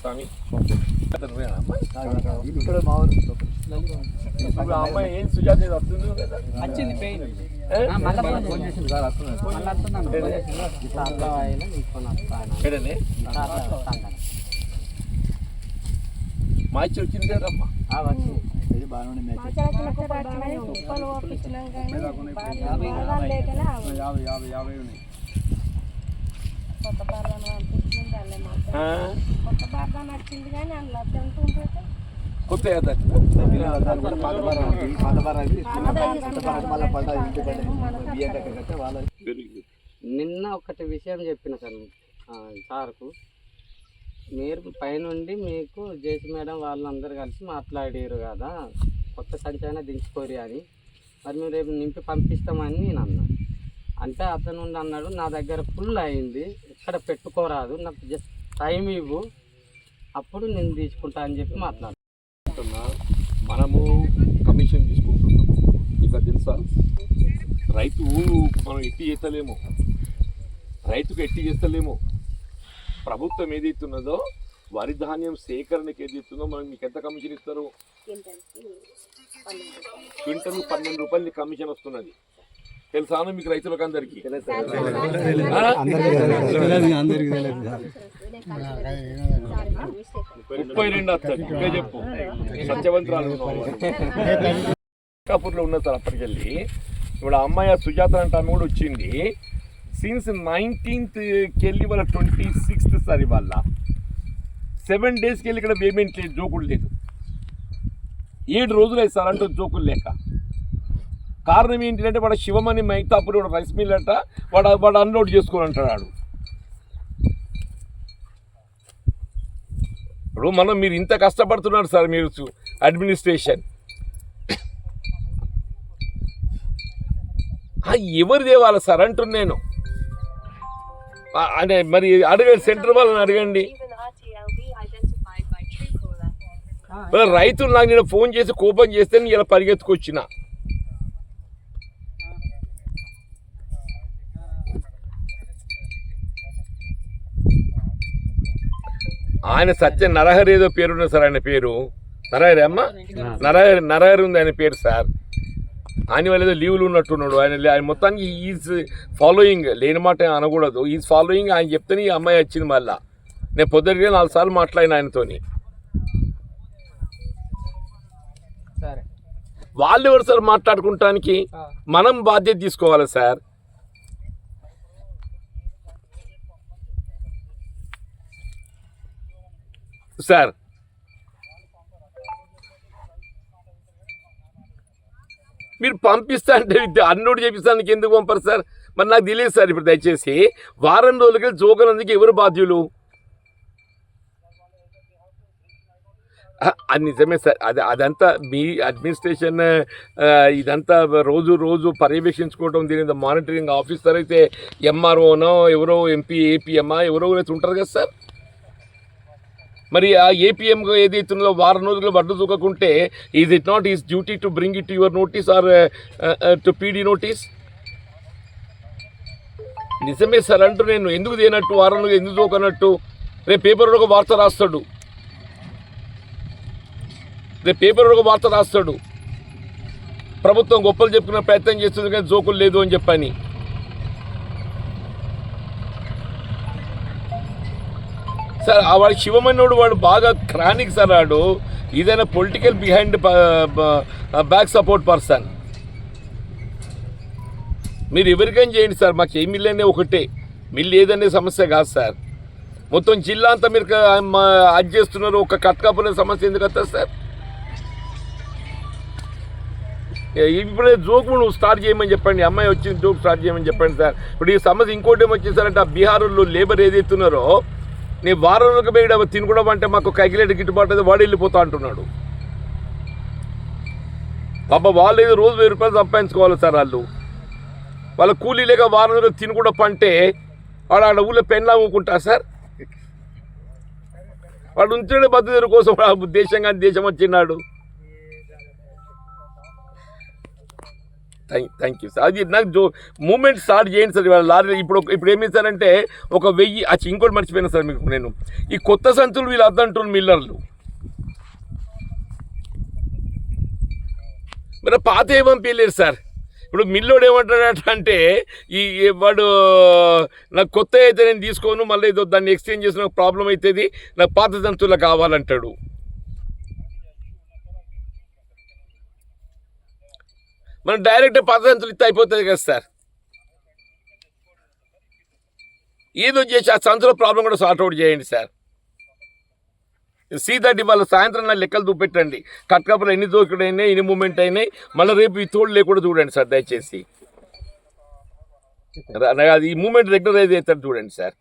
స్వామి? ఇక్కడ మా ఇప్పుడు అమ్మాయి ఏం సుజాత వస్తుంది వచ్చింది పెయిన్. ఫోన్ చేసింది. సార్ వస్తున్నాను. మా ఇచ్చి వచ్చింది కదమ్మా. బాగానే మ్యాచ్. యాభై యాభై యాభై ఉన్నాయి. కొత్త? కొత్త కానీ అందులో ఎంత ఉంటుంది. కొత్త నిన్న ఒకటి విషయం చెప్పిన సార్ ఆ, సార్కు మీరు పైనుండి మీకు జేసీ మేడం వాళ్ళందరూ కలిసి మాట్లాడారు కదా. కొత్త సంచైనా దించుకోరి అని. మరి మీరు రేపు నింపి పంపిస్తామని నేను అన్నా. అంటే అతను ఉండి అన్నాడు నా దగ్గర ఫుల్ అయింది ఇక్కడ పెట్టుకోరాదు నాకు జస్ట్ టైం ఇవ్వు అప్పుడు నేను తీసుకుంటా అని చెప్పి మాట్లాడు. మనము కమిషన్ తీసుకుంటున్నాం. ఇక తెలుసా? రైతు మనం ఎట్టి చేస్తలేము. రైతుకు ఎట్టి చేస్తలేము. ప్రభుత్వం ఏదైతున్నదో వరి ధాన్యం సేకరణకి ఏదైతుందో మనం మీకు ఎంత కమిషన్ ఇస్తారు? క్వింటల్ పన్నెండు రూపాయలు కమిషన్ వస్తున్నది. తెలుసా మీకు రైతులకు అందరికీ ముప్పై రెండు వస్తుంది ఇంకా చెప్పు. సత్యవంతురాలు. కాపూర్లో ఉన్న సార్ అప్పటికెళ్ళి ఇప్పుడు అమ్మాయి సుజాత అంటే ఆమె కూడా వచ్చింది. సిన్స్ నైన్టీన్త్ వెళ్ళి వాళ్ళ ట్వంటీ సిక్స్త్ సార్ ఇవాళ సెవెన్ డేస్కి వెళ్ళి ఇక్కడ పేమెంట్ లేదు జోకుడు లేదు. ఏడు రోజులు అయింది సార్ అంటూ జోకులు లేక. కారణం ఏంటంటే వాడు శివమణి మైతాపురి వాడు రైస్ మిల్ అంట వాడు వాడు అన్లోడ్ చేసుకొని అంటాడు ఇప్పుడు మనం మీరు ఇంత కష్టపడుతున్నారు సార్ మీరు అడ్మినిస్ట్రేషన్ ఎవరు దేవాలి సార్ అంటున్నాను అదే మరి అడగండి సెంటర్ వాళ్ళని అడగండి. రైతులు నాకు నేను ఫోన్ చేసి కోపం చేస్తే నేను ఇలా పరిగెత్తుకొచ్చిన. ఆయన సత్య నరహరి ఏదో పేరు ఉన్నది సార్ ఆయన పేరు. నరహరి అమ్మ? నరహరి నరహరి ఉంది ఆయన పేరు సార్. ఆయన వాళ్ళు ఏదో లీవ్లు ఉన్నట్టున్నాడు. ఆయన ఆయన మొత్తానికి ఈజ్ ఫాలోయింగ్ లేని మాట అనకూడదు. ఈజ్ ఫాలోయింగ్ ఆయన చెప్తేనే ఈ అమ్మాయి వచ్చింది మళ్ళా. నేను పొద్దుటిగా నాలుగు సార్లు మాట్లాడిన ఆయనతోని. సరే. వాళ్ళు ఎవరు సార్ మాట్లాడుకుంటానికి? మనం బాధ్యత తీసుకోవాలి సార్? సార్ మీరు పంపిస్తా అంటే అన్నోడు చేపిస్తానికి ఎందుకు పంపరు సార్? మరి నాకు తెలియదు సార్ ఇప్పుడు దయచేసి. వారం రోజులకి జోకనందుకు ఎవరు బాధ్యులు? అది నిజమే సార్. అది అదంతా మీ అడ్మినిస్ట్రేషన్ ఇదంతా రోజు రోజు పర్యవేక్షించుకోవడం దీని మానిటరింగ్ ఆఫీసర్ అయితే ఎంఆర్ఓనో ఎవరో ఎంపీ ఏపీఎంఆ ఎవరో అయితే ఉంటారు కదా సార్? మరి ఆ ఏపీఎం ఏదైతే ఉందో వారం రోజులు వడ్డు చూకకుంటే is it not his duty to bring it your notice or to PD notice నిజమే సార్ అంటూ నేను ఎందుకు తేనట్టు వారం రోజులు ఎందుకు చూకనట్టు రేపు పేపర్లో ఒక వార్త రాస్తాడు. రేపు పేపర్ ఒక వార్త రాస్తాడు. ప్రభుత్వం గొప్పలు చెప్పుకునే ప్రయత్నం చేస్తుంది కానీ జోకులు లేదు అని చెప్పని. సార్ ఆ వాడు శివమన్నోడు వాడు బాగా క్రానిక్ సార్ వాడు. ఏదైనా political behind back support person మీరు ఎవరికైనా చేయండి సార్ మాకు ఏ మిల్ అనే ఒకటే. మిల్ ఏదనే సమస్య కాదు సార్. మొత్తం జిల్లా అంతా మీరు అది చేస్తున్నారు ఒక కట్కాపులే సమస్య ఎందుకు వస్తుంది సార్? ఇప్పుడే జోక్ నువ్వు స్టార్ట్ చేయమని చెప్పండి అమ్మాయి వచ్చింది జోక్ స్టార్ట్ చేయమని చెప్పండి సార్. ఇప్పుడు ఈ సమస్య ఇంకోటి ఏమొచ్చేసారంటే ఆ బీహార్లో లేబర్ ఏదైతున్నారో నీ వారం రోజులకు వేయడం తినకూడదు అంటే మాకు కగిలేటి గిట్టుబాటు అయితే వాడు వెళ్ళిపోతా అంటున్నాడు. పాప వాళ్ళు ఏదో రోజు వెయ్యి రూపాయలు సంపాదించుకోవాలి సార్ వాళ్ళు. వాళ్ళ కూలీ లేక వారం రోజులు తినకూడదు పంటే వాడు ఆడ ఊళ్ళో పెన్లా అమ్ముకుంటా సార్? వాడు ఉంచడే బతుదేరు కోసం దేశంగా దేశం దేశం వచ్చినాడు. థ్యాంక్ థ్యాంక్ యూ సార్ అది నాకు జో మూమెంట్ స్టార్ట్ చేయండి సార్ ఇవాళ లారీ ఇప్పుడు ఇప్పుడు ఏమి సారంటే ఒక వెయ్యి అచ్చి ఇంకోటి మర్చిపోయినా సార్ మీకు నేను. ఈ కొత్త సంచులు వీళ్ళు అద్దంటున్నారు మిల్లర్లు. మరి పాత ఏం పంపించలేరు సార్ ఇప్పుడు మిల్లోడు ఏమంటాడట అంటే ఈ వాడు నాకు కొత్త అయితే నేను తీసుకోను మళ్ళీ దాన్ని ఎక్స్చేంజ్ చేసిన ప్రాబ్లం అవుతుంది నాకు పాత సంచులు కావాలంటాడు. మనం డైరెక్ట్ పాత ఇస్తే అయిపోతుంది కదా సార్. ఏదో చేసి ఆ సంతలో ప్రాబ్లం కూడా సార్ట్అవుట్ చేయండి సార్. సీతడ్డి వాళ్ళ సాయంత్రం నా లెక్కలు చూపెట్టండి. కట్కప్పులు ఎన్ని దోకుడు అయినాయి ఎన్ని మూమెంట్ అయినాయి మళ్ళీ రేపు ఈ తోడు లేకుండా చూడండి సార్ దయచేసి. అది ఈ మూమెంట్ రెగ్యులరైజ్ అవుతాడు చూడండి సార్.